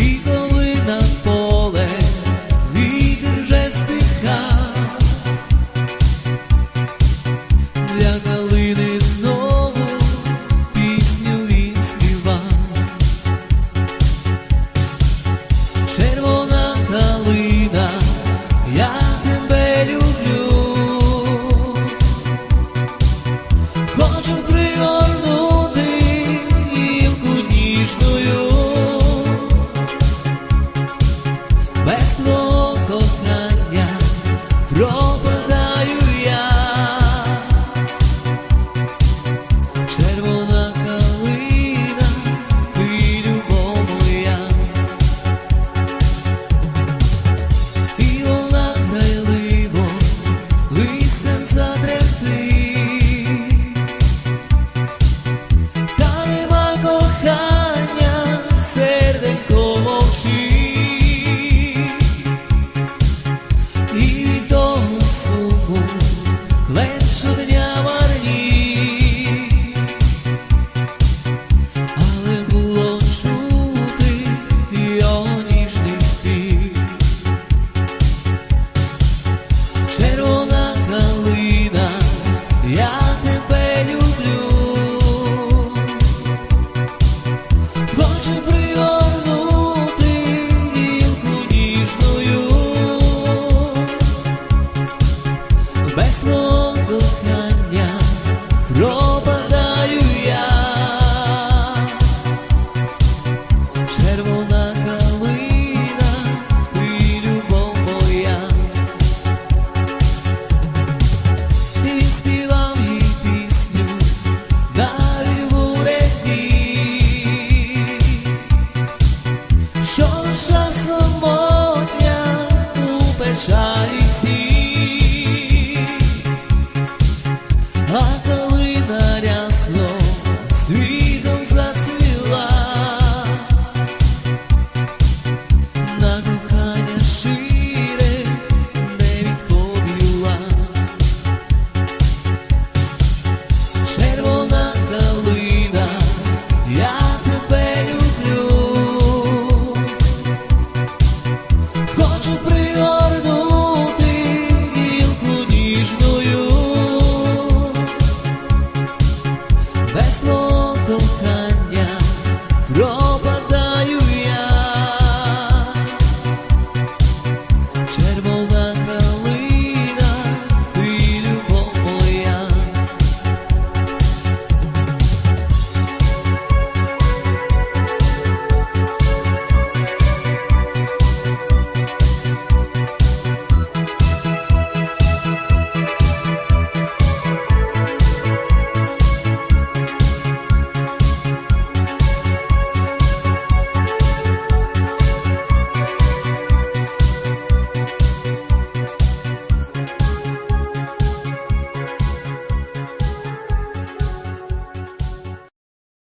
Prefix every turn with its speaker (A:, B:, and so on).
A: І коли на поле вітер вже для калини знову пісню він співав. Червона Propadаю я, червона калина, ти любов моя, ти співав їй пісню, далі буреві, що ж самотня.